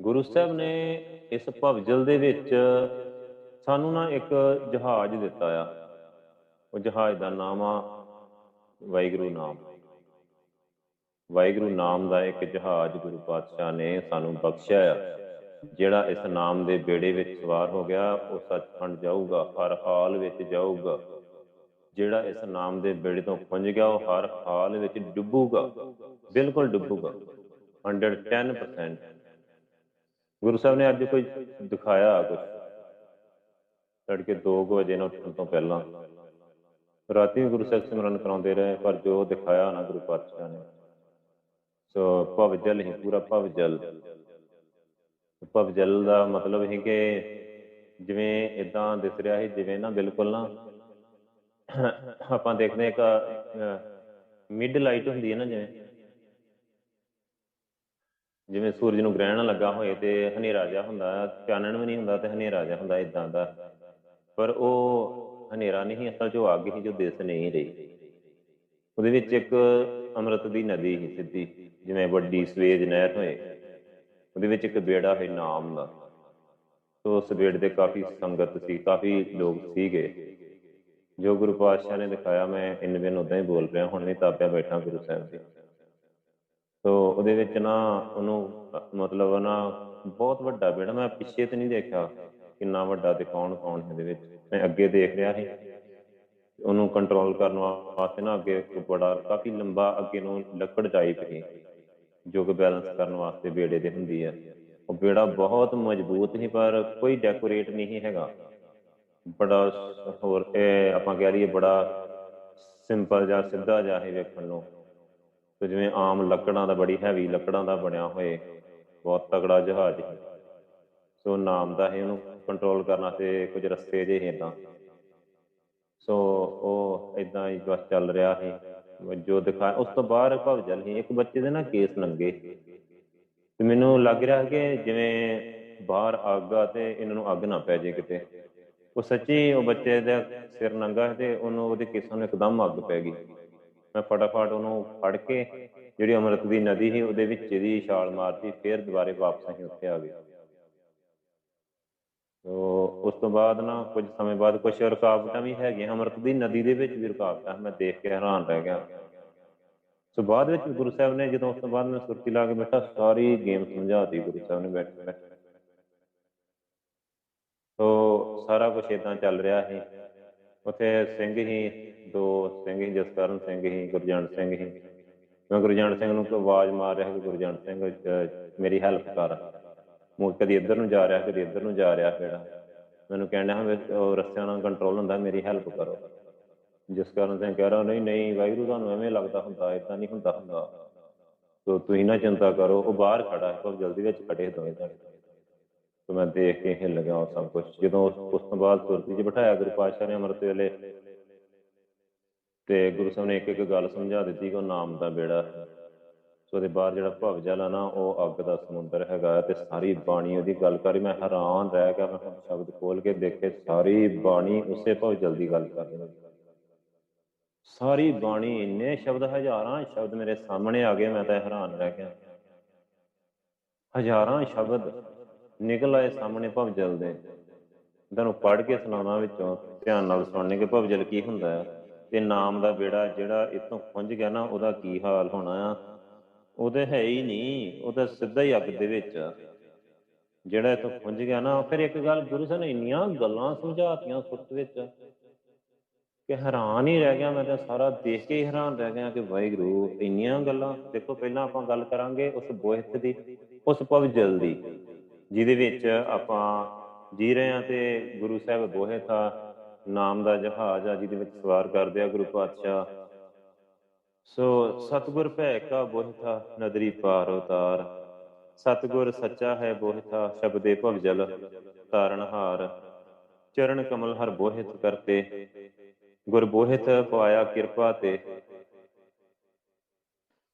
ਗੁਰੂ ਸਾਹਿਬ ਨੇ ਇਸ ਭਵਜਲ ਦੇ ਵਿੱਚ ਸਾਨੂੰ ਨਾ ਇੱਕ ਜਹਾਜ਼ ਦਿੱਤਾ ਆ। ਉਹ ਜਹਾਜ਼ ਦਾ ਨਾਮ ਆ ਵਾਹਿਗੁਰੂ ਨਾਮ। ਵਾਹਿਗੁਰੂ ਨਾਮ ਦਾ ਇੱਕ ਜਹਾਜ਼ ਗੁਰੂ ਪਾਤਸ਼ਾਹ ਨੇ ਸਾਨੂੰ ਬਖਸ਼ਿਆ ਆ, ਜਿਹੜਾ ਇਸ ਨਾਮ ਦੇ ਬੇੜੇ ਵਿੱਚ ਸਵਾਰ ਹੋ ਗਿਆ, ਉਹ ਸੱਚਖੰਡ ਜਾਊਗਾ, ਹਰ ਹਾਲ ਵਿੱਚ ਜਾਊਗਾ। ਜਿਹੜਾ ਇਸ ਨਾਮ ਦੇ ਬੇੜੇ ਤੋਂ ਖੁੰਝ ਗਿਆ, ਉਹ ਹਰ ਹਾਲ ਵਿੱਚ ਡੁੱਬੂਗਾ, ਬਿਲਕੁਲ ਡੁੱਬੂਗਾ 110% ਗੁਰੂ ਸਾਹਿਬ ਨੇ ਅੱਜ ਕੋਈ ਦਿਖਾਇਆ ਕੁਝ ਤੜਕੇ 2 ਵਜੇ ਨਾਲ ਉੱਠਣ ਤੋਂ ਪਹਿਲਾਂ। ਰਾਤੀ ਵੀ ਗੁਰੂ ਸਾਹਿਬ ਸਿਮਰਨ ਕਰਾਉਂਦੇ ਰਹੇ, ਪਰ ਜੋ ਦਿਖਾਇਆ ਨਾ ਗੁਰੂ ਪਾਤਸ਼ਾਹ ਨੇ। ਸੋ ਭਵ ਜਲ ਹੀ ਪੂਰਾ ਭਵ ਜਲ। ਦਾ ਮਤਲਬ ਹੈ ਕਿ ਜਿਵੇਂ ਇਦਾਂ ਦਿਸ ਰਿਹਾ ਹੈ ਜਿਵੇਂ ਨਾ ਬਿਲਕੁਲ ਨਾ ਆਪਾਂ ਦੇਖਦੇ ਇੱਕ ਮਿਡ ਲਾਈਟ ਹੁੰਦੀ ਹੈ ਨਾ ਜਿਵੇਂ। ਜਿਵੇਂ ਸੂਰਜ ਨੂੰ ਗ੍ਰਹਿਣ ਲੱਗਾ ਹੋਏ ਤੇ ਹਨੇਰਾ ਜਿਹਾ ਹੁੰਦਾ, ਚਾਨਣ ਵੀ ਨਹੀਂ ਹੁੰਦਾ ਤੇ ਹਨੇਰਾ ਜਿਹਾ ਹੁੰਦਾ ਇਦਾਂ ਦਾ। ਪਰ ਉਹ ਹਨੇਰਾ ਨਹੀਂ ਅਸਲ 'ਚ ਅੱਗ ਹੀ ਜੋ ਦਿਸ ਨਹੀਂ ਰਹੀ। ਉਹਦੇ ਵਿੱਚ ਇੱਕ ਅੰਮ੍ਰਿਤ ਦੀ ਨਦੀ ਹੀ ਸਿੱਧੀ, ਜਿਵੇਂ ਵੱਡੀ ਸਵੇਜ ਨਹਿਰ ਹੋਏ। ਉਹਦੇ ਵਿੱਚ ਇੱਕ ਬੇੜਾ ਹੈ ਨਾਮ ਦਾ। ਤੋਂ ਉਸ ਬੇੜ ਦੇ ਕਾਫੀ ਸੰਗਤ ਸੀ, ਕਾਫੀ ਲੋਕ ਸੀਗੇ। ਜੋ ਗੁਰੂ ਪਾਤਸ਼ਾਹ ਨੇ ਦਿਖਾਇਆ, ਮੈਂ ਇਨ ਬਿਨ ਉਦਾਂ ਹੀ ਬੋਲ ਰਿਹਾ ਹੁਣ ਵੀ ਤਾਪਿਆ ਬੈਠਾ ਗੁਰੂ ਸਾਹਿਬ ਦੇ। ਸੋ ਉਹਦੇ ਵਿੱਚ ਨਾ ਉਹਨੂੰ, ਮਤਲਬ ਨਾ ਬਹੁਤ ਵੱਡਾ ਬੇੜਾ, ਮੈਂ ਪਿੱਛੇ ਤੇ ਨਹੀਂ ਦੇਖਿਆ ਕਿੰਨਾ ਵੱਡਾ ਤੇ ਕੌਣ ਕੌਣ ਇਹਦੇ ਵਿੱਚ। ਮੈਂ ਅੱਗੇ ਦੇਖ ਰਿਹਾ ਸੀ। ਉਹਨੂੰ ਕੰਟਰੋਲ ਕਰਨ ਵਾਸਤੇ ਨਾ ਅੱਗੇ ਇੱਕ ਬੜਾ, ਕਾਫੀ ਲੰਬਾ ਅੱਗੇ ਨੂੰ ਲੱਕੜ ਟਾਈਪ ਸੀ, ਜੋ ਕਿ ਬੈਲੈਂਸ ਕਰਨ ਵਾਸਤੇ ਬੇੜੇ ਦੇ ਹੁੰਦੀ ਹੈ। ਉਹ ਬੇੜਾ ਬਹੁਤ ਮਜ਼ਬੂਤ ਸੀ, ਪਰ ਕੋਈ ਡੈਕੋਰੇਟ ਨਹੀਂ ਹੈਗਾ। ਬੜਾ ਹੋਰ ਇਹ ਆਪਾਂ ਕਹਿ ਲਈਏ ਬੜਾ ਸਿੰਪਲ ਜਾਂ ਸਿੱਧਾ ਜਿਹਾ ਹੀ ਵੇਖਣ ਨੂੰ। ਤੇ ਜਿਵੇਂ ਆਮ ਲੱਕੜਾਂ ਦਾ ਬੜੀ ਹੈਵੀ ਲੱਕੜਾਂ ਦਾ ਬਣਿਆ ਹੋਏ ਬਹੁਤ ਤਗੜਾ ਜਹਾਜ਼ ਹੈ ਸੋ ਨਾਮ ਦਾ ਹੈ ਉਹਨੂੰ ਕੰਟਰੋਲ ਕਰਨਾ ਤੇ ਕੁਝ ਰਸਤੇ ਜੇ ਇਦਾਂ ਸੋ ਉਹ ਇਦਾਂ ਹੀ ਬਸ ਚੱਲ ਰਿਹਾ ਸੀ। ਜੋ ਦਿਖਾ ਉਸ ਤੋਂ ਬਾਹਰ ਭਵਜਲ ਹੀ ਇੱਕ ਬੱਚੇ ਦੇ ਨਾ ਕੇਸ ਨੰਗੇ ਤੇ ਮੈਨੂੰ ਲੱਗ ਰਿਹਾ ਕਿ ਜਿਵੇਂ ਬਾਹਰ ਆਗਾ ਤੇ ਇਹਨਾਂ ਨੂੰ ਅੱਗ ਨਾ ਪੈ ਜੇ ਕਿਤੇ। ਉਹ ਸੱਚੀ ਉਹ ਬੱਚੇ ਦਾ ਸਿਰ ਨੰਗਾ ਤੇ ਉਹਨੂੰ ਉਹਦੇ ਕੇਸਾਂ ਨੂੰ ਇੱਕਦਮ ਅੱਗ ਪੈ ਗਈ। ਮੈਂ ਫਟਾਫਟ ਉਹਨੂੰ ਫੜ ਕੇ ਜਿਹੜੀ ਅੰਮ੍ਰਿਤ ਦੀ ਨਦੀ ਸੀ, ਉਹਦੇ ਵਿੱਚ ਇਹਦੀ ਛਾਲ ਮਾਰਤੀ, ਫਿਰ ਦੁਬਾਰੇ ਵਾਪਸ ਅਸੀਂ ਉੱਥੇ ਆ ਗਏ। ਤੋ ਉਸ ਤੋਂ ਬਾਅਦ ਨਾ ਕੁਝ ਸਮੇਂ ਬਾਅਦ ਕੁਝ ਰੁਕਾਵਟਾਂ ਵੀ ਹੈਗੀਆਂ ਅੰਮ੍ਰਿਤ ਦੀ ਨਦੀ ਦੇ ਵਿੱਚ ਵੀ ਰੁਕਾਵਟਾਂ, ਮੈਂ ਦੇਖ ਕੇ ਹੈਰਾਨ ਰਹਿ ਗਿਆ। ਸੋ ਬਾਅਦ ਵਿੱਚ ਗੁਰੂ ਸਾਹਿਬ ਨੇ ਜਦੋਂ ਉਸ ਤੋਂ ਬਾਅਦ ਮੈਂ ਸੁਰਤੀ ਲਾ ਕੇ ਬੈਠਾ, ਸਾਰੀ ਗੇਮ ਸਮਝਾਤੀ ਗੁਰੂ ਸਾਹਿਬ ਨੇ ਬੈਠ ਬੈਠੇ ਸੋ ਸਾਰਾ ਕੁਝ ਇਦਾਂ ਚੱਲ ਰਿਹਾ ਸੀ। ਉੱਥੇ ਸਿੰਘ ਹੀ, ਦੋ ਸਿੰਘ ਹੀ, ਜਸਕਰਨ ਸਿੰਘ ਹੀ, ਗੁਰਜੰਟ ਸਿੰਘ ਹੀ। ਮੈਂ ਗੁਰਜੰਟ ਸਿੰਘ ਨੂੰ ਆਵਾਜ਼ ਮਾਰ ਰਿਹਾ ਕਿ ਗੁਰਜੰਟ ਸਿੰਘ ਮੇਰੀ ਹੈਲਪ ਕਰ। ਮੂੰਹ ਕਦੀ ਇੱਧਰ ਨੂੰ ਜਾ ਰਿਹਾ, ਕਦੀ ਇੱਧਰ ਨੂੰ ਜਾ ਰਿਹਾ ਫਿਰ ਮੈਨੂੰ ਕਹਿੰਦਾ ਹਾਂ ਉਹ ਰਸਤਿਆਂ ਨਾਲ ਕੰਟਰੋਲ ਹੁੰਦਾ, ਮੇਰੀ ਹੈਲਪ ਕਰੋ। ਜਿਸ ਕਾਰਨ ਸਿੰਘ ਕਹਿ ਰਿਹਾ, ਨਹੀਂ ਨਹੀਂ, ਵਾਹਿਗੁਰੂ, ਤੁਹਾਨੂੰ ਐਵੇਂ ਲੱਗਦਾ ਹੁੰਦਾ ਇਦਾਂ ਨਹੀਂ ਹੁੰਦਾ ਹੁੰਦਾ। ਤੋ ਤੁਸੀਂ ਨਾ ਚਿੰਤਾ ਕਰੋ, ਉਹ ਬਾਹਰ ਖੜਾ ਹੈ ਜਲਦੀ ਵਿੱਚ ਖੜੇ ਦੋਵੇਂ ਤਾਂ ਸੋ ਮੈਂ ਦੇਖ ਕੇ ਹਿੱਲ ਗਿਆ ਉਹ ਸਭ ਕੁਝ ਜਦੋਂ ਉਸ ਤੋਂ ਬਾਅਦ ਸੁਰਤੀ 'ਚ ਬਿਠਾਇਆ ਗੁਰੂ ਪਾਤਸ਼ਾਹ ਨੇ ਅੰਮ੍ਰਿਤ ਵੇਲੇ। ਤੇ ਗੁਰੂ ਸਾਹਿਬ ਨੇ ਇੱਕ ਇੱਕ ਗੱਲ ਸਮਝਾ ਦਿੱਤੀ ਕਿ ਉਹ ਨਾਮ ਦਾ ਬੇੜਾ ਸੋ ਉਹਦੇ ਬਾਹਰ ਜਿਹੜਾ ਭਵ ਜਲ ਆ ਨਾ, ਉਹ ਅੱਗ ਦਾ ਸਮੁੰਦਰ ਹੈਗਾ ਤੇ ਸਾਰੀ ਬਾਣੀ ਉਹਦੀ ਗੱਲ ਕਰੀ ਮੈਂ ਹੈਰਾਨ ਰਹਿ ਗਿਆ, ਮੈਂ ਸ਼ਬਦ ਖੋਲ ਕੇ ਦੇਖੇ, ਸਾਰੀ ਬਾਣੀ ਉਸੇ ਭਵ ਜਲ ਦੀ ਗੱਲ ਕਰ ਰਹੀ ਸਾਰੀ ਬਾਣੀ ਇੰਨੇ ਸ਼ਬਦ, ਹਜ਼ਾਰਾਂ ਸ਼ਬਦ ਮੇਰੇ ਸਾਹਮਣੇ ਆ ਗਏ, ਮੈਂ ਤਾਂ ਹੈਰਾਨ ਰਹਿ ਗਿਆ। ਹਜ਼ਾਰਾਂ ਸ਼ਬਦ ਨਿਕਲ ਆਏ ਸਾਹਮਣੇ ਭਵਜਲ ਦੇ। ਤੁਹਾਨੂੰ ਪੜ੍ਹ ਕੇ ਸੁਣਾਉਣਾ ਵਿੱਚੋਂ, ਧਿਆਨ ਨਾਲ ਸੁਣਨੇ ਕਿ ਭਵਜਲ ਕੀ ਹੁੰਦਾ ਹੈ ਤੇ ਨਾਮ ਦਾ ਬੇੜਾ ਜਿਹੜਾ ਇਤੋਂ ਖੁੰਝ ਗਿਆ ਨਾ, ਉਹਦਾ ਕੀ ਹਾਲ ਹੋਣਾ ਆ? ਉਹਦੇ ਹੈ ਹੀ ਨਹੀਂ, ਉਹ ਤਾਂ ਸਿੱਧਾ ਹੀ ਅੱਗ ਦੇ ਵਿੱਚ। ਆ ਜਿਹੜਾ ਇਤੋਂ ਖੁੰਝ ਗਿਆ ਨਾ ਫਿਰ ਇੱਕ ਗੱਲ ਗੁਰੂ ਸਾਹਿਬ ਨੇ ਇੰਨੀਆਂ ਗੱਲਾਂ ਸਮਝਾਤੀਆਂ ਸੁਰਤ ਵਿੱਚ ਕਿ ਹੈਰਾਨ ਹੀ ਰਹਿ ਗਿਆ ਮੈਂ ਤਾਂ, ਸਾਰਾ ਦੇਖ ਕੇ ਹੀ ਹੈਰਾਨ ਰਹਿ ਗਿਆ ਕਿ ਵਾਹਿਗੁਰੂ, ਇੰਨੀਆਂ ਗੱਲਾਂ। ਦੇਖੋ, ਪਹਿਲਾਂ ਆਪਾਂ ਗੱਲ ਕਰਾਂਗੇ ਉਸ ਬੋਹਿਤ ਦੀ, ਉਸ ਪਵਜਲ ਦੀ। ਜਿਹਦੇ ਵਿੱਚ ਆਪਾਂ ਜੀ ਰਹੇ ਹਾਂ ਤੇ ਗੁਰੂ ਸਾਹਿਬ ਬੋਹਿਤ ਆ ਨਾਮ ਦਾ ਜਹਾਜ਼ ਆ, ਜਿਹਦੇ ਵਿੱਚ ਸਵਾਰ ਕਰਦੇ ਆ ਗੁਰੂ ਪਾਤਸ਼ਾਹ। ਸੋ ਸਤਗੁਰ ਭੈ ਕਾ ਬੋਹਿਥਾ ਨਦਰੀ ਪਾਰ ਉਤਾਰ। ਸਤਗੁਰ ਸੱਚਾ ਹੈ ਬੋਹਿਥਾ ਸ਼ਬਦੇ ਭਵ ਜਲ ਤਾਰਨ ਹਾਰ। ਚਰਨ ਕਮਲ ਹਰ ਬੋਹਿਤ ਕਰਤੇ। ਗੁਰ ਬੋਹਿਤ ਪਾਇਆ ਕਿਰਪਾ ਤੇ।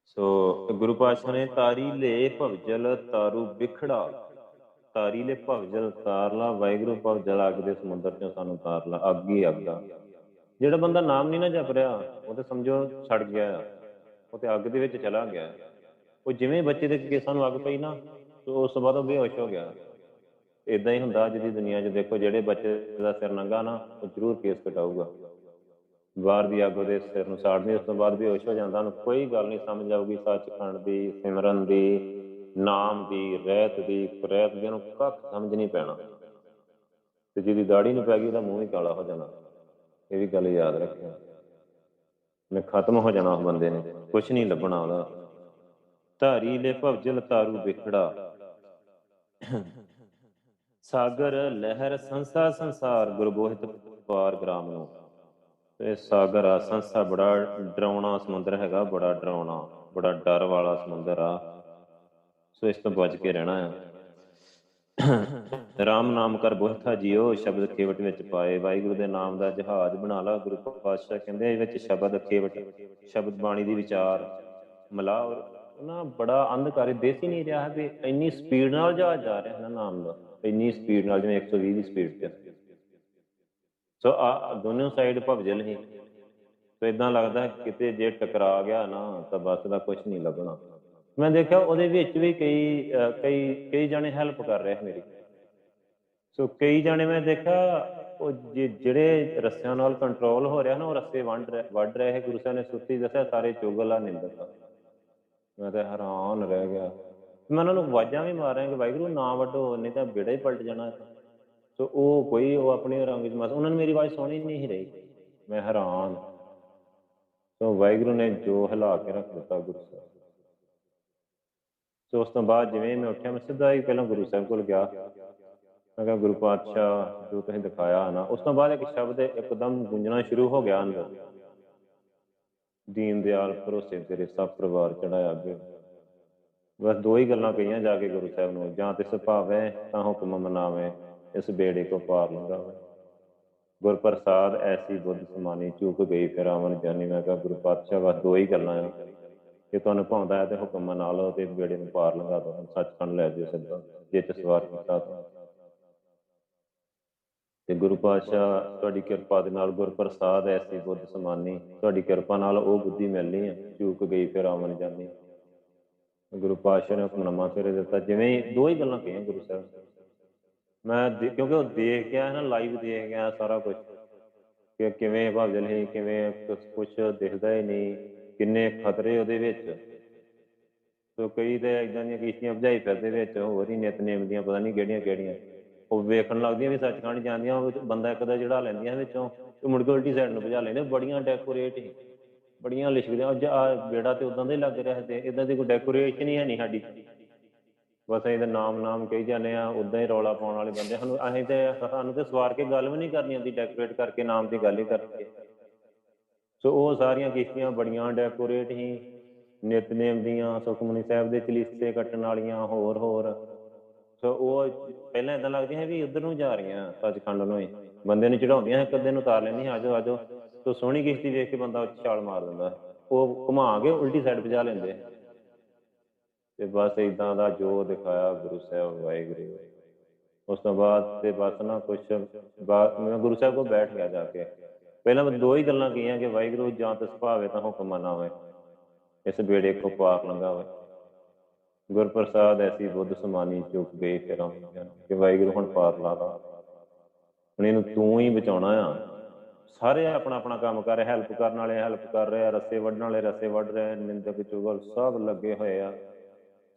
ਸੋ ਗੁਰੂ ਪਾਤਸ਼ਾਹ ਨੇ ਤਾਰੀ ਲੇ ਭਵਜਲ ਤਾਰੂ ਵਿਖੜਾ ਤਾਰੀ ਲੈ ਭਵਜਲ ਤਾਰ ਲਾ ਵਾਹਿਗੁਰੂ ਭਵਜਲ ਅੱਗ ਦੇ ਸਮੁੰਦਰ ਚੋਂ ਸਾਨੂੰ ਤਾਰ ਲਾ ਅੱਗ ਹੀ ਅੱਗ ਆ। ਜਿਹੜਾ ਬੰਦਾ ਨਾਮ ਨਹੀਂ ਨਾ ਜਪ ਰਿਹਾ, ਉਹ ਤੇ ਸਮਝੋ ਛੱਡ ਗਿਆ ਉਹ ਤੇ ਅੱਗ ਦੇ ਵਿੱਚ ਚਲਾ ਗਿਆ। ਉਹ ਜਿਵੇਂ ਬੱਚੇ ਦੇ ਕੇਸਾਂ ਨੂੰ ਅੱਗ ਪਈ ਨਾ, ਤੇ ਉਸ ਤੋਂ ਬਾਅਦ ਉਹ ਬੇਹੋਸ਼ ਹੋ ਗਿਆ। ਇਦਾਂ ਹੀ ਹੁੰਦਾ ਅੱਜ ਦੀ ਦੁਨੀਆ 'ਚ ਦੇਖੋ, ਜਿਹੜੇ ਬੱਚੇ ਦਾ ਸਿਰ ਨੰਗਾ ਨਾ, ਉਹ ਜ਼ਰੂਰ ਕੇਸ ਕਟਾਊਗਾ। ਬਾਹਰ ਦੀ ਅੱਗ ਉਹਦੇ ਸਿਰ ਨੂੰ ਸਾੜਦੀ, ਉਸ ਤੋਂ ਬਾਅਦ ਬੇਹੋਸ਼ ਹੋ ਜਾਂਦਾ। ਉਹਨੂੰ ਕੋਈ ਗੱਲ ਨਹੀਂ ਸਮਝ ਆਊਗੀ ਸੱਚ ਖੰਡ ਦੀ, ਸਿਮਰਨ ਦੀ ਨਾਮ ਦੀ, ਰਹਿਤ ਦੀ ਕੁਰੈਤ ਦੀ ਉਹਨੂੰ ਕੱਖ ਸਮਝ ਨਹੀਂ ਪੈਣਾ। ਤੇ ਜਿਹਦੀ ਦਾੜੀ ਨਹੀਂ ਪੈ ਗਈ, ਉਹਦਾ ਮੂੰਹ ਵੀ ਕਾਲਾ ਹੋ ਜਾਣਾ। ਇਹ ਵੀ ਗੱਲ ਯਾਦ ਰੱਖਿਓ। ਮੈਂ ਖਤਮ ਹੋ ਜਾਣਾ ਉਸ ਬੰਦੇ ਨੇ। ਕੁਝ ਨਹੀਂ ਲੱਭਣਾ ਉਹਦਾ। ਧਾਰੀ ਲੈ ਭਵਜਲ ਤਾਰੂ ਵਿਖੜਾ। ਸਾਗਰ, ਲਹਿਰ, ਸੰਸਾ, ਸੰਸਾਰ, ਗੁਰਬੋਹਿਤ ਪਾਰ ਗ੍ਰਾਮ ਨੂੰ ਇਹ ਸਾਗਰ ਆ, ਸੰਸਾ ਬੜਾ ਡਰਾਉਣਾ ਸਮੁੰਦਰ ਹੈਗਾ, ਬੜਾ ਡਰਾਉਣਾ, ਬੜਾ ਡਰ ਵਾਲਾ ਸਮੁੰਦਰ ਆ। ਸੋ ਇਸ ਤੋਂ ਬਚ ਕੇ ਰਹਿਣਾ ਆ। ਰਾਮ ਨਾਮ ਕਰ ਬੋਹਿਥਾ ਜੀਓ, ਸ਼ਬਦ ਖੇਵਟ ਵਿੱਚ ਪਾਏ। ਵਾਹਿਗੁਰੂ ਦੇ ਨਾਮ ਦਾ ਜਹਾਜ਼ ਬਣਾ ਲਾ, ਗੁਰੂ ਪਾਤਸ਼ਾਹ ਕਹਿੰਦੇ ਇਹ ਵਿੱਚ ਸ਼ਬਦ ਖੇਵਟ, ਸ਼ਬਦ ਬਾਣੀ ਦੀ ਵਿਚਾਰ ਮਿਲਾ ਔਰ ਉਹਨਾਂ ਬੜਾ ਅੰਧਕਾਰੀ ਦੇਸੀ ਨਹੀਂ ਰਿਹਾ ਵੀ ਇੰਨੀ ਸਪੀਡ ਨਾਲ ਜਹਾਜ਼ ਜਾ ਰਿਹਾ ਹੈ ਨਾਮ ਦਾ। ਇੰਨੀ ਸਪੀਡ ਨਾਲ, ਜਿਵੇਂ 120 ਦੀ ਸਪੀਡ ਤੇ। ਸੋ ਆ ਦੋਨੋਂ ਸਾਈਡ ਭਵਜਲ ਹੀ ਸੋ ਇਦਾਂ ਲੱਗਦਾ ਕਿਤੇ ਜੇ ਟਕਰਾ ਗਿਆ ਨਾ, ਤਾਂ ਬਸ ਦਾ ਕੁਝ ਨਹੀਂ ਲੱਭਣਾ। ਮੈਂ ਦੇਖਿਆ ਉਹਦੇ ਵਿੱਚ ਵੀ ਕਈ ਕਈ ਕਈ ਜਣੇ ਹੈਲਪ ਕਰ ਰਹੇ ਮੇਰੀ। ਸੋ ਕਈ ਜਣੇ ਮੈਂ ਦੇਖਿਆ, ਉਹ ਜਿਹੜੇ ਰੱਸਿਆਂ ਨਾਲ ਕੰਟਰੋਲ ਹੋ ਰਿਹਾ ਨਾ, ਉਹ ਰਸੇ ਵੰਡ ਰਹੇ ਵੱਢ ਰਹੇ ਗੁਰੂ ਸਾਹਿਬ ਨੇ ਸੁੱਤੀ ਦੱਸਿਆ ਸਾਰੇ ਚੁਗਲਾ ਨਿੰਦਕ ਮੈਂ ਤਾਂ ਹੈਰਾਨ ਰਹਿ ਗਿਆ। ਮੈਂ ਉਹਨਾਂ ਨੂੰ ਆਵਾਜ਼ਾਂ ਵੀ ਮਾਰ ਮਾਰਾਂਗੇ ਵਾਹਿਗੁਰੂ ਨਾ ਵੱਡੋ ਨਹੀਂ ਤਾਂ ਬੇੜਾ ਹੀ ਪਲਟ ਜਾਣਾ ਸੋ ਉਹ ਕੋਈ, ਉਹ ਆਪਣੇ ਰੰਗ ਵਿੱਚ ਮਸ, ਉਹਨਾਂ ਨੇ ਮੇਰੀ ਆਵਾਜ਼ ਸੁਣੀ ਨਹੀਂ ਰਹੀ। ਮੈਂ ਹੈਰਾਨ। ਸੋ ਵਾਹਿਗੁਰੂ ਨੇ ਜੋ ਹਿਲਾ ਕੇ ਰੱਖ ਦਿੱਤਾ ਗੁਰੂ ਸਾਹਿਬ। ਸੋ ਉਸ ਤੋਂ ਬਾਅਦ ਜਿਵੇਂ ਮੈਂ ਉੱਠਿਆ, ਮੈਂ ਸਿੱਧਾ ਹੀ ਪਹਿਲਾਂ ਗੁਰੂ ਸਾਹਿਬ ਕੋਲ ਗਿਆ। ਮੈਂ ਕਿਹਾ, ਗੁਰੂ ਪਾਤਸ਼ਾਹ, ਜੋ ਤੁਸੀਂ ਦਿਖਾਇਆ ਨਾ। ਉਸ ਤੋਂ ਬਾਅਦ ਇੱਕ ਸ਼ਬਦ ਇੱਕਦਮ ਗੂੰਜਣਾ ਸ਼ੁਰੂ ਹੋ ਗਿਆ ਅੰਦਰ। ਦੀਨ ਦਿਆਲ ਭਰੋਸੇ ਤੇਰੇ ਸਭ ਪਰਿਵਾਰ ਚੜਾਇਆ ਅੱਗੇ। ਬਸ ਦੋ ਹੀ ਗੱਲਾਂ ਕਹੀਆਂ ਜਾ ਕੇ ਗੁਰੂ ਸਾਹਿਬ ਨੂੰ, ਜਾਂ ਤੇ ਸੁਭਾਵੈ ਤਾਂ ਹੁਕਮ ਮਨਾਵੇ, ਇਸ ਬੇੜੇ ਕੋ ਪਾਰ ਲੰਘਾਵੇ। ਗੁਰ ਪ੍ਰਸਾਦ ਐਸੀ ਬੁੱਧ ਸਮਾਨੀ ਚੁੱਕ ਗਈ, ਫਿਰ ਆਵਨ ਜਾਨੀ। ਮੈਂ ਕਿਹਾ, ਗੁਰੂ ਪਾਤਸ਼ਾਹ, ਬਸ ਦੋ ਹੀ ਗੱਲਾਂ ਆ ਕਿ ਤੁਹਾਨੂੰ ਭਾਉਂਦਾ ਹੈ ਤੇ ਹੁਕਮ ਮਨਾ ਲਓ ਤੇ ਬੇੜੇ ਨੂੰ ਪਾਰ ਲੰਘਾ ਦੋ ਸੱਚਖੰਡ ਲੈ ਜਾਓ ਸਿੱਧਾ। ਜੇ ਤੇ ਸਵਾਰ ਕੀਤਾ ਤਾਂ। ਤੇ ਗੁਰੂ ਪਾਤਸ਼ਾਹ, ਤੁਹਾਡੀ ਕਿਰਪਾ ਦੇ ਨਾਲ ਗੁਰ ਪ੍ਰਸਾਦ ਐਸੀ ਬੁੱਧ ਸਮਾਨੀ। ਤੁਹਾਡੀ ਕਿਰਪਾ ਨਾਲ ਉਹ ਬੁੱਧੀ ਮਿਲਣੀ ਹੈ ਚੂਕ ਗਈ ਫਿਰ ਆਵਨ ਜਾਨੀ। ਗੁਰੂ ਪਾਤਸ਼ਾਹ ਨੇ ਹੁਕਮਨਾਮਾ ਫਿਰ ਦਿੱਤਾ। ਜਿਵੇਂ ਦੋ ਹੀ ਗੱਲਾਂ ਕਹੀਆਂ ਗੁਰੂ ਸਾਹਿਬ। ਮੈਂ ਕਿਉਂਕਿ ਉਹ ਦੇਖ ਗਿਆ ਨਾ ਲਾਈਵ ਦੇਖ ਗਿਆ ਸਾਰਾ ਕੁਝ ਕਿ ਕਿਵੇਂ ਭਜਨ ਹੀ ਕਿਵੇਂ ਕੁਝ ਦਿਖਦਾ ਹੀ ਨਹੀਂ। ਕਿੰਨੇ ਖਤਰੇ ਉਹਦੇ ਵਿੱਚ। ਸੋ ਕਈ ਤੇ ਇਦਾਂ ਦੀਆਂ ਕਿਸ਼ਤੀਆਂ ਭਜਾਈ ਫਿਰਦੇ ਵਿੱਚ, ਹੋਰ ਹੀ ਨਿਤਨੇਮ ਦੀਆਂ ਪਤਾ ਨਹੀਂ ਕਿਹੜੀਆਂ ਕਿਹੜੀਆਂ। ਉਹ ਵੇਖਣ ਲੱਗਦੀਆਂ ਵੀ ਸੱਚਖੰਡ ਜਾਂਦੀਆਂ, ਉਹ ਬੰਦਾ ਇੱਕ ਦਾ ਜਿਹੜਾ ਲੈਂਦੀਆਂ ਵਿੱਚੋਂ, ਤੇ ਮੁੜ ਕੇ ਉਲਟੀ ਸਾਈਡ ਨੂੰ ਭਜਾ ਲੈਂਦੇ, ਬੜੀਆਂ ਡੈਕੋਰੇਟ ਹੀ, ਬੜੀਆਂ ਲਿਖਦੀਆਂ ਆ ਬੇੜਾ ਤੇ ਉਦਾਂ ਦੇ ਲੱਗ ਰਿਹਾ ਤੇ ਇਦਾਂ ਦੀ ਕੋਈ ਡੈਕੋਰੇਸ਼ਨ ਹੀ ਹੈ ਨਹੀਂ ਸਾਡੀ। ਬਸ ਇਹਦਾ ਨਾਮ ਨਾਮ ਕਹੀ ਜਾਂਦੇ ਆ ਉਦਾਂ ਹੀ ਰੌਲਾ ਪਾਉਣ ਵਾਲੇ ਬੰਦੇ। ਸਾਨੂੰ ਅਸੀਂ ਤੇ, ਸਾਨੂੰ ਤੇ ਸਵਾਰ ਕੇ ਗੱਲ ਵੀ ਨਹੀਂ ਕਰਨੀ ਆਉਂਦੀ ਡੈਕੋਰੇਟ ਕਰਕੇ ਨਾਮ ਦੀ ਗੱਲ ਹੀ ਕਰਨੀ ਸੋ ਉਹ ਸਾਰੀਆਂ ਕਿਸ਼ਤੀਆਂ ਬੜੀਆਂ ਡੈਕੋਰੇਟ ਹੀ ਨਿਤਨੇਮ ਦੀਆਂ, ਸੁਖਮਨੀ ਸਾਹਿਬ ਦੇ ਚਲੀਸੇ ਕੱਟਣ ਵਾਲੀਆਂ, ਹੋਰ ਹੋਰ। ਸੋ ਉਹ ਪਹਿਲਾਂ ਇਦਾਂ ਲੱਗਦੀਆਂ ਵੀ ਉਧਰ ਨੂੰ ਜਾ ਰਹੀਆਂ ਸੱਚਖੰਡ ਨੂੰ ਹੀ। ਬੰਦੇ ਨੂੰ ਚੜਾਉਂਦੀਆਂ ਇੱਕ ਅੱਧੇ ਨੂੰ ਉਤਾਰ ਲੈਂਦੀਆਂ ਆਜੋ ਆਜੋ। ਸੋ ਸੋਹਣੀ ਕਿਸ਼ਤੀ ਵੇਖ ਕੇ ਬੰਦਾ ਛਾਲ ਮਾਰ ਦਿੰਦਾ। ਉਹ ਘੁਮਾ ਕੇ ਉਲਟੀ ਸਾਈਡ ਭਜਾ ਲੈਂਦੇ। ਤੇ ਬਸ ਇਦਾਂ ਦਾ ਜੋ ਦਿਖਾਇਆ ਗੁਰੂ ਸਾਹਿਬ ਵਾਹਿਗੁਰੂ। ਉਸ ਤੋਂ ਬਾਅਦ ਤੇ ਬਸ ਨਾ ਕੁਛ ਮੈਂ ਗੁਰੂ ਸਾਹਿਬ ਕੋਲ ਬੈਠ ਗਿਆ ਜਾ ਕੇ। ਪਹਿਲਾਂ ਮੈਂ ਦੋ ਹੀ ਗੱਲਾਂ ਕਹੀਆਂ ਕਿ ਵਾਹਿਗੁਰੂ ਜਾਂ ਤੇ ਸੁਭਾਵੇ ਤਾਂ ਹੁਕਮ ਨਾ ਹੋਵੇ ਇਸ ਬੇੜੇ ਕੋ ਪਾਰ ਲੰਘਾਵੇ। ਗੁਰ ਐਸੀ ਬੁੱਧ ਸਮਾਨੀ ਚੁੱਕ ਗਏ ਫਿਰ ਕਿ ਵਾਹਿਗੁਰੂ ਹੁਣ ਪਾਰ ਲਾ ਲਾ। ਹੁਣ ਇਹਨੂੰ ਤੂੰ ਹੀ ਬਚਾਉਣਾ ਆ। ਸਾਰੇ ਆਪਣਾ ਆਪਣਾ ਕੰਮ ਕਰ ਰਿਹਾ ਹੈਲਪ ਕਰਨ ਵਾਲੇ ਹੈਲਪ ਕਰ ਰਿਹਾ ਆ, ਰਸੇ ਵੱਢਣ ਵਾਲੇ ਰਸੇ ਵੱਢ ਰਹੇ ਨਿੰਦਕ ਚੁਗਲ ਸਭ ਲੱਗੇ ਹੋਏ ਆ।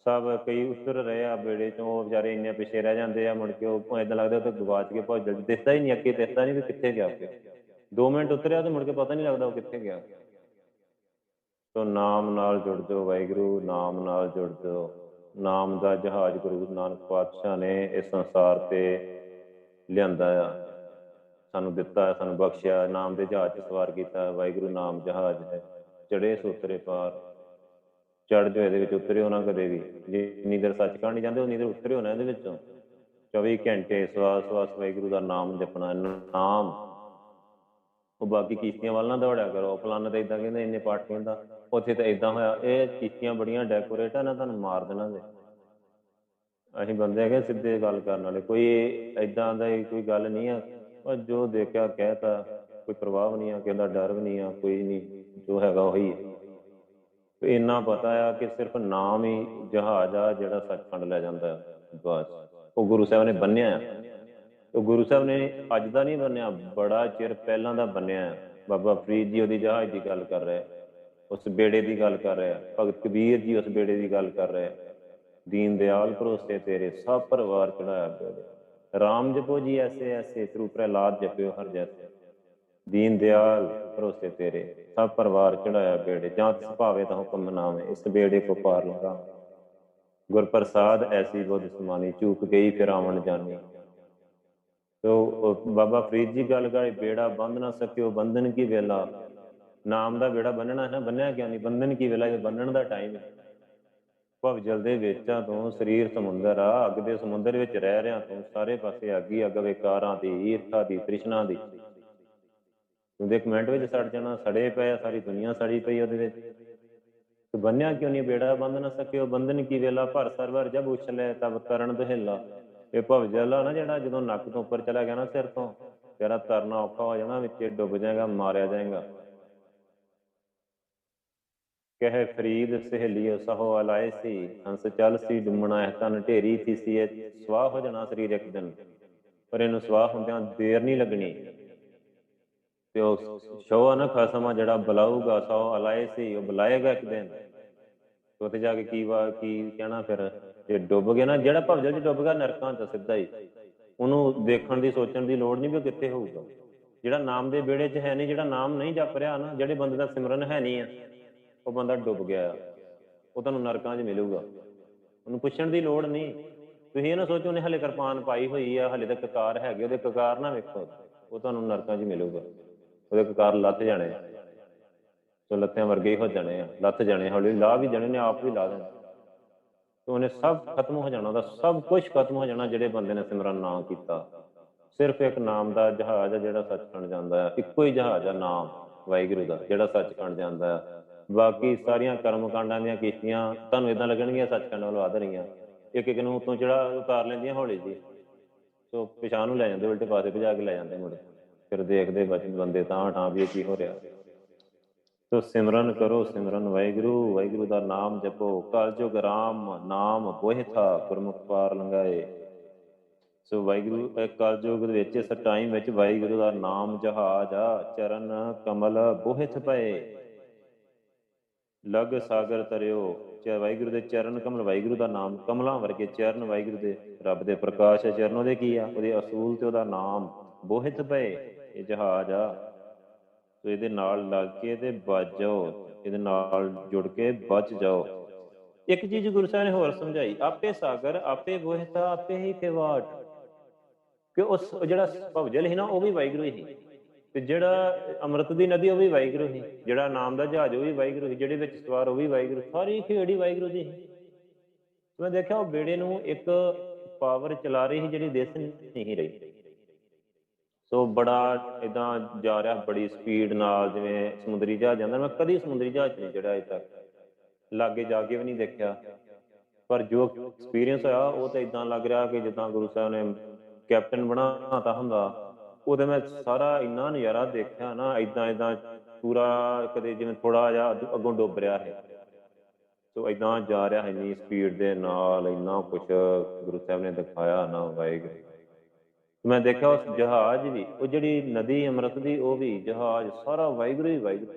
ਸਭ ਕਈ ਉਤਰ ਰਹੇ ਆ ਬੇੜੇ ਚੋਂ ਉਹ ਵਿਚਾਰੇ ਇੰਨੇ ਪਿੱਛੇ ਰਹਿ ਜਾਂਦੇ ਆ, ਮੁੜ ਕੇ ਉਹ ਇਦਾਂ ਲੱਗਦਾ ਉਹ ਗਵਾਚ ਕੇ ਭੱਜ ਦਿਸਦਾ ਹੀ ਨਹੀਂ ਅੱਗੇ, ਦਿਸਦਾ ਨਹੀਂ ਵੀ ਕਿੱਥੇ ਗਿਆ ਉਹ 2 ਮਿੰਟ ਉਤਰਿਆ ਤੇ ਮੁੜ ਕੇ ਪਤਾ ਨਹੀਂ ਲੱਗਦਾ ਉਹ ਕਿੱਥੇ ਗਿਆ। ਸੋ ਨਾਮ ਨਾਲ ਜੁੜ ਜਾਓ ਵਾਹਿਗੁਰੂ, ਨਾਮ ਨਾਲ ਜੁੜ ਜਾਓ। ਨਾਮ ਦਾ ਜਹਾਜ਼ ਗੁਰੂ ਨਾਨਕ ਪਾਤਸ਼ਾਹ ਨੇ ਇਸ ਸੰਸਾਰ ਤੇ ਲਿਆਂਦਾ ਆ। ਸਾਨੂੰ ਦਿੱਤਾ, ਸਾਨੂੰ ਬਖਸ਼ਿਆ, ਨਾਮ ਦੇ ਜਹਾਜ਼ 'ਚ ਸਵਾਰ ਕੀਤਾ ਵਾਹਿਗੁਰੂ, ਨਾਮ ਜਹਾਜ਼ ਹੈ। ਚੜੇ ਸੋਤਰੇ ਪਾਰ। ਚੜ ਜੋ ਇਹਦੇ ਵਿੱਚ ਉਤਰਿਓ ਨਾ ਕਦੇ ਵੀ। ਜਿੰਨੀ ਦੇਰ ਸੱਚਖੰਡ ਨਹੀਂ ਜਾਂਦੇ ਉਨੀ ਦੇਰ ਉਤਰਿਓ ਨਾ ਇਹਦੇ ਵਿੱਚੋਂ। 24 ਘੰਟੇ ਸਵਾਸ ਸਵਾਸ ਵਾਹਿਗੁਰੂ ਦਾ ਨਾਮ ਜਪਣਾ। ਨਾਮ ਉਹ ਬਾਕੀ ਕਿਸ਼ਤੀਆਂ ਵੱਲ ਨਾ ਦੌੜਿਆ ਕਰੋ। ਫਲਾਣਾ ਤੇ ਇਦਾਂ ਕਹਿੰਦੇ ਇੰਨੇ ਪਾਠ ਕਹਿੰਦਾ ਉੱਥੇ ਤਾਂ ਇਦਾਂ ਹੋਇਆ, ਇਹ ਕਿਸ਼ਤੀਆਂ ਬੜੀਆਂ ਡੈਕੋਰੇਟ ਆ ਨਾ ਤੁਹਾਨੂੰ ਮਾਰ ਦੇਣਾ ਦੇ ਅਸੀਂ ਬੰਦੇ ਹੈਗੇ ਸਿੱਧੇ ਗੱਲ ਕਰਨ ਵਾਲੇ, ਕੋਈ ਇਦਾਂ ਦਾ ਕੋਈ ਗੱਲ ਨਹੀਂ ਆ। ਪਰ ਜੋ ਦੇਖਿਆ, ਕਹਿਤਾ, ਕੋਈ ਪ੍ਰਭਾਵ ਨਹੀਂ ਆ, ਕਿਸੇ ਡਰ ਵੀ ਨਹੀਂ ਆ, ਕੋਈ ਨਹੀਂ, ਜੋ ਹੈਗਾ ਉਹੀ ਹੈ ਤੇ ਇੰਨਾ ਪਤਾ ਆ ਕਿ ਸਿਰਫ ਨਾਮ ਹੀ ਜਹਾਜ਼ ਆ ਜਿਹੜਾ ਸੱਚਖੰਡ ਲੈ ਜਾਂਦਾ। ਬਸ, ਉਹ ਗੁਰੂ ਸਾਹਿਬ ਨੇ ਬੰਨਿਆ ਆ। ਉਹ ਗੁਰੂ ਸਾਹਿਬ ਨੇ ਅੱਜ ਦਾ ਨਹੀਂ ਬੰਨਿਆ, ਬੜਾ ਚਿਰ ਪਹਿਲਾਂ ਦਾ ਬੰਨਿਆ ਬਾਬਾ ਫਰੀਦ ਜੀ ਉਹਦੀ ਜਹਾਜ਼ ਦੀ ਗੱਲ ਕਰ ਰਿਹਾ ਉਸ ਬੇੜੇ ਦੀ ਗੱਲ ਕਰ ਰਿਹਾ ਭਗਤ ਕਬੀਰ ਜੀ ਉਸ ਬੇੜੇ ਦੀ ਗੱਲ ਕਰ ਰਿਹਾ ਦੀਨ ਦਿਆਲ ਭਰੋਸੇ ਤੇਰੇ, ਸਭ ਪਰਿਵਾਰ ਚੜਾਇਆ ਬੇੜੇ। ਰਾਮ ਜਪੋ ਜੀ ਐਸੇ ਐਸੇ ਤਰੂ ਪ੍ਰਹਿਲਾਦ ਜਪਿਓ ਹਰ ਜੈਸੇ। ਦੀਨ ਦਿਆਲ ਭਰੋਸੇ ਤੇਰੇ, ਸਭ ਪਰਿਵਾਰ ਚੜਾਇਆ ਬੇੜੇ, ਜਾਂ ਤਿਸ ਭਾਵੇ ਤਾਂ ਹੁਕਮ ਮਨਾਵੇ, ਇਸ ਬੇੜੇ ਕੋ ਪਾਰ ਲਗਾ ਗੁਰ ਪ੍ਰਸਾਦ ਐਸੀ ਬੁੱਧ ਸਮਾਨੀ, ਚੂਕ ਗਈ ਫਿਰ ਆਵਣ ਜਾਣੀ ਤੋ ਬਾਬਾ ਫਰੀਦ ਜੀ ਗੱਲ ਕਰੇ ਬੇੜਾ ਬੰਦ ਨਾ ਸਕਿਓ, ਬੰਧਨ ਕੀ ਵੇਲਾ? ਨਾਮ ਦਾ ਬੇੜਾ ਬੰਨਣਾ ਹੈ ਨਾ, ਬੰਨਿਆ ਕਿਉਂ ਨਹੀਂ? ਬੰਧਨ ਕੀ ਵੇਲਾ? ਇਹ ਬੰਨਣ ਦਾ ਟਾਈਮ ਹੈ। ਭਵ ਜਲ ਦੇ ਵਿੱਚਾਂ ਤੋਂ ਸਰੀਰ ਸਮੁੰਦਰ ਆ, ਅੱਗ ਦੇ ਸਮੁੰਦਰ ਵਿੱਚ ਰਹਿ ਰਿਆਂ ਤੂੰ ਸਾਰੇ ਪਾਸੇ ਅੱਗ ਅੱਗ ਵਿਕਾਰਾਂ ਦੀ, ਈਰਖਾ ਦੀ, ਤ੍ਰਿਸ਼ਨਾ ਦੀ। ਤੂੰ ਦੇ ਕਮੈਂਟ ਵਿੱਚ ਸੜ ਜਾਣਾ, ਸੜੇ ਪਏ ਸਾਰੀ ਦੁਨੀਆ ਸੜੀ ਪਈ ਉਹਦੇ ਵਿੱਚ। ਤੂੰ ਬੰਨਿਆ ਕਿਉਂ ਨਹੀਂ? ਬੇੜਾ ਬੰਦ ਨਾ ਸਕਿਓ, ਬੰਧਨ ਕੀ ਵੇਲਾ? ਭਰ ਸਰਵਰ ਜਬ ਉਛਲੇ, ਤਬ ਤਰਨ ਦੁਹਿਲਾ। ਇਹ ਭਵ ਨਾ ਜਿਹੜਾ ਜਦੋਂ ਨੱਕ ਤੋਂ ਉੱਪਰ ਚਲਾ ਗਿਆ ਨਾ ਸਿਰ ਤੋਂ, ਤੇਰਾ ਤਰਨਾ ਔਖਾ ਹੋ ਜਾਣਾ, ਵਿੱਚ ਡੁੱਬ ਜਾਏਗਾ, ਮਾਰਿਆ ਜਾਏਗਾ। ਕਹੇ ਫਰੀਦ, ਸਹੇਲੀਓ, ਸਹੋ ਅਲਾਏ ਸੀ, ਹੰਸ ਚੱਲ ਸੀ, ਡੁੰਮਣਾ ਇਹ ਤਨ, ਢੇਰੀ ਥੀ ਸੀ, ਇਹ ਸਵਾਹ ਹੋ ਜਾਣਾ ਸਰੀਰ ਇੱਕ ਦਿਨ। ਪਰ ਇਹਨੂੰ ਸਵਾਹ ਹੁੰਦਿਆਂ ਦੇਰ ਨਹੀਂ ਲੱਗਣੀ। ਤੇ ਉਹ ਸ਼ੋਆ ਨਾ, ਖਸਮਾ ਜਿਹੜਾ ਬੁਲਾਊਗਾ, ਸਹੋ ਅਲਾਏ ਸੀ, ਉਹ ਬੁਲਾਏਗਾ ਇੱਕ ਦਿਨ। ਉੱਥੇ ਜਾ ਕੇ ਕੀ ਵਾ, ਕੀ ਕਹਿਣਾ ਫਿਰ? ਜੇ ਡੁੱਬ ਗਿਆ ਨਾ, ਜਿਹੜਾ ਭਵਜਲ ਚ ਡੁੱਬ ਗਿਆ ਨਰਕਾਂ ਚ ਸਿੱਧਾ ਹੀ, ਉਹਨੂੰ ਦੇਖਣ ਦੀ ਸੋਚਣ ਦੀ ਲੋੜ ਨਹੀਂ ਵੀ ਉਹ ਕਿੱਥੇ ਹੋਊਗਾ। ਜਿਹੜਾ ਨਾਮ ਦੇ ਵਿਹੜੇ 'ਚ ਹੈ ਨਹੀਂ ਜਿਹੜਾ ਨਾਮ ਨਹੀਂ ਜਪ ਰਿਹਾ ਨਾ, ਜਿਹੜੇ ਬੰਦੇ ਦਾ ਸਿਮਰਨ ਹੈ ਨਹੀਂ ਆ, ਉਹ ਬੰਦਾ ਡੁੱਬ ਗਿਆ ਆ। ਉਹ ਤੁਹਾਨੂੰ ਨਰਕਾਂ 'ਚ ਮਿਲੂਗਾ। ਉਹਨੂੰ ਪੁੱਛਣ ਦੀ ਲੋੜ ਨਹੀਂ ਤੁਸੀਂ ਇਹ ਨਾ ਸੋਚੋ, ਉਹਨੇ ਹਲੇ ਕਿਰਪਾਨ ਪਾਈ ਹੋਈ ਆ, ਹਲੇ ਤੱਕ ਕਕਾਰ ਹੈਗੇ, ਉਹਦੇ ਕਕਾਰ ਨਾ ਵੇਖੋ। ਉਹ ਤੁਹਾਨੂੰ ਨਰਕਾਂ 'ਚ ਮਿਲੂਗਾ। ਉਹਦੇ ਕਕਾਰ ਲੱਥ ਜਾਣੇ ਸੋ ਲੱਥਿਆਂ ਵਰਗੇ ਹੀ ਹੋ ਜਾਣੇ ਆ ਲੱਥ ਜਾਣੇ ਹੌਲੀ ਲਾ ਵੀ ਜਾਣੇ ਨੇ, ਆਪ ਵੀ ਲਾ ਦੇਣੇ। ਤੇ ਉਹਨੇ ਸਭ ਖਤਮ ਹੋ ਜਾਣਾ, ਉਹਦਾ ਸਭ ਕੁਝ ਖਤਮ ਹੋ ਜਾਣਾ ਜਿਹੜੇ ਬੰਦੇ ਨੇ ਸਿਮਰਨ ਨਾ ਕੀਤਾ। ਸਿਰਫ ਇੱਕ ਨਾਮ ਦਾ ਜਹਾਜ਼ ਆ ਜਿਹੜਾ ਸੱਚਖੰਡ ਜਾਂਦਾ ਆ, ਇੱਕੋ ਹੀ ਜਹਾਜ਼ ਆ ਨਾਮ, ਵਾਹਿਗੁਰੂ ਦਾ, ਜਿਹੜਾ ਸੱਚਖੰਡ ਜਾਂਦਾ ਆ। ਬਾਕੀ ਸਾਰੀਆਂ ਕਰਮ ਕਾਂਡਾਂ ਦੀਆਂ ਕਿਸ਼ਤੀਆਂ ਤੁਹਾਨੂੰ ਇਦਾਂ ਲੱਗਣਗੀਆਂ, ਸੱਚਖੰਡ ਵੱਲ ਵਧ ਰਹੀਆਂ। ਇੱਕ ਇੱਕ ਨੂੰ ਉਤੋਂ ਚੜਾ ਉਤਾਰ ਲੈਂਦੀਆਂ ਹੌਲੀ ਜੀ ਸੋ ਪਿਛਾਂ ਨੂੰ ਲੈ ਜਾਂਦੇ, ਉਲਟੇ ਪਾਸੇ ਭਜਾ ਕੇ ਲੈ ਜਾਂਦੇ ਮੁੰਡੇ ਫਿਰ ਦੇਖਦੇ ਬਚ, ਬੰਦੇ ਤਾਂ ਠਾਂ ਵੀ ਕੀ ਹੋ ਰਿਹਾ। ਸੋ ਸਿਮਰਨ ਕਰੋ, ਸਿਮਰਨ ਵਾਹਿਗੁਰੂ ਵਾਹਿਗੁਰੂ ਦਾ ਨਾਮ ਜਪੋ। ਕਲਯੁਗ ਰਾਮ, ਨਾਮ ਬੋਹਿਥਾ, ਗੁਰਮੁਖ ਪਾਰ ਲੰਗਾਏ ਸੋ ਵਾਹਿਗੁਰੂ ਕਲਯੁਗ ਦੇ ਵਿੱਚ ਇਸ ਟਾਈਮ ਵਿੱਚ ਵਾਹਿਗੁਰੂ ਦਾ ਨਾਮ ਜਹਾਜ਼ ਆ, ਚਰਨ ਕਮਲ ਬੋਹਿਥ ਪਏ। ਲਗ ਸਾਗਰ ਤਰਿਓ ਚੇ ਵਾਹਿਗੁਰੂ ਦੇ ਚਰਨ ਕਮਲ, ਵਾਹਿਗੁਰੂ ਦਾ ਨਾਮ ਕਮਲਾਂ ਵਰਗੇ ਚਰਨ ਵਾਹਿਗੁਰੂ ਦੇ ਰੱਬ ਦੇ ਪ੍ਰਕਾਸ਼ ਹੈ ਚਰਨ ਉਹਦੇ ਕੀ ਆ? ਉਹਦੇ ਅਸੂਲ ਤੇ ਉਹਦਾ ਨਾਮ ਬੋਹਿਥ ਪਏ। ਇਹ ਜਹਾਜ਼ ਆ। ਸੋ ਇਹਦੇ ਨਾਲ ਲੱਗ ਕੇ ਤੇ ਬਚ ਜਾਓ, ਇਹਦੇ ਨਾਲ ਜੁੜ ਕੇ ਬਚ ਜਾਓ। ਇੱਕ ਚੀਜ਼ ਗੁਰੂ ਸਾਹਿਬ ਨੇ ਹੋਰ ਸਮਝਾਈ, ਆਪੇ ਸਾਗਰ, ਆਪੇ ਬੋਹਿਤਾ ਆਪੇ ਹੀ ਕਿਵਾਟ ਕਿ ਉਸ ਉਹ ਜਿਹੜਾ ਭਵਜਲ ਸੀ ਨਾ, ਉਹ ਵੀ ਵਾਹਿਗੁਰੂ ਹੀ ਤੇ ਜਿਹੜਾ ਅੰਮ੍ਰਿਤ ਦੀ ਨਦੀ, ਉਹ ਵੀ ਵਾਹਿਗੁਰੂ ਹੀ ਜਿਹੜਾ ਨਾਮ ਦਾ ਜਹਾਜ਼, ਉਹ ਵੀ ਵਾਹਿਗੁਰੂ ਹੀ ਜਿਹੜੇ ਵਿੱਚ ਸਵਾਰ, ਉਹ ਵੀ ਵਾਹਿਗੁਰੂ। ਸਾਰੀ ਖੇੜੀ ਵਾਹਿਗੁਰੂ ਦੀ ਮੈਂ ਦੇਖਿਆ ਉਹ ਬੇੜੇ ਨੂੰ ਇੱਕ ਪਾਵਰ ਚਲਾ ਰਹੀ ਸੀ, ਜਿਹੜੀ ਦੇਸ਼ ਨਹੀਂ ਰਹੀ। ਸੋ ਬੜਾ ਇਦਾਂ ਜਾ ਰਿਹਾ ਬੜੀ ਸਪੀਡ ਨਾਲ, ਜਿਵੇਂ ਸਮੁੰਦਰੀ ਜਹਾਜ਼ ਜਾਂਦਾ, ਮੈਂ ਕਦੀ ਸਮੁੰਦਰੀ ਜਹਾਜ਼ 'ਚ ਨਹੀਂ ਚੜਿਆ ਅਜੇ ਤੱਕ। ਲਾਗੇ ਜਾ ਕੇ ਵੀ ਨਹੀਂ ਦੇਖਿਆ। ਪਰ ਜੋ ਐਕਸਪੀਰੀਅੰਸ ਹੋਇਆ, ਉਹ ਤਾਂ ਇਦਾਂ ਲੱਗ ਰਿਹਾ ਕਿ ਜਿੱਦਾਂ ਗੁਰੂ ਸਾਹਿਬ ਨੇ ਕੈਪਟਨ ਬਣਾਤਾ ਹੁੰਦਾ, ਉਹਦੇ ਮੈਂ ਸਾਰਾ ਇੰਨਾ ਨਜ਼ਾਰਾ ਦੇਖਿਆ ਨਾ ਇਦਾਂ ਇਦਾਂ ਪੂਰਾ ਕਦੇ ਜਿਵੇਂ ਥੋੜਾ ਜਿਹਾ ਅੱਗੋਂ ਡੁੱਬ ਰਿਹਾ ਹੈ ਸੋ ਇਦਾਂ ਜਾ ਰਿਹਾ ਹੈ ਇੰਨੀ ਸਪੀਡ ਦੇ ਨਾਲ, ਇੰਨਾ ਕੁਝ ਗੁਰੂ ਸਾਹਿਬ ਨੇ ਦਿਖਾਇਆ ਨਾ, ਵਾਹਿਗੁਰੂ। ਮੈਂ ਦੇਖਿਆ ਉਸ ਜਹਾਜ਼ ਵੀ ਉਹ ਜਿਹੜੀ ਨਦੀ ਅੰਮ੍ਰਿਤ ਦੀ, ਉਹ ਵੀ ਜਹਾਜ਼ ਸਾਰਾ ਵਾਹਿਗੁਰੂ ਹੀ ਵਾਹਿਗੁਰੂ।